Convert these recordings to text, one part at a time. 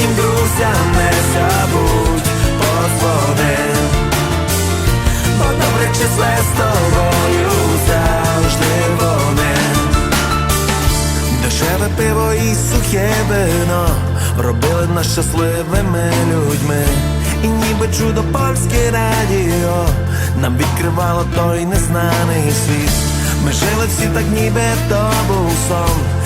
справжнім друзям не забудь подзвони. Бо добре числе з тобою завжди вони. Дешеве пиво і сухе вино робили нас щасливими людьми. І ніби чудо польське радіо нам відкривало той незнаний світ. Ми жили всі так, ніби то був сон,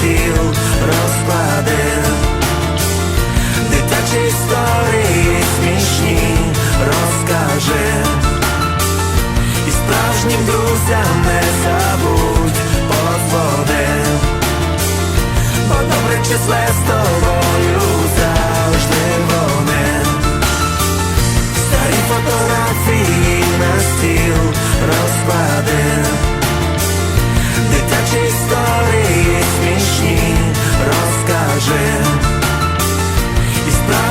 стіл розкладив Дитячі історії смішні розкажи І справжнім друзям не забудь подзвони Бо добре числе з тобою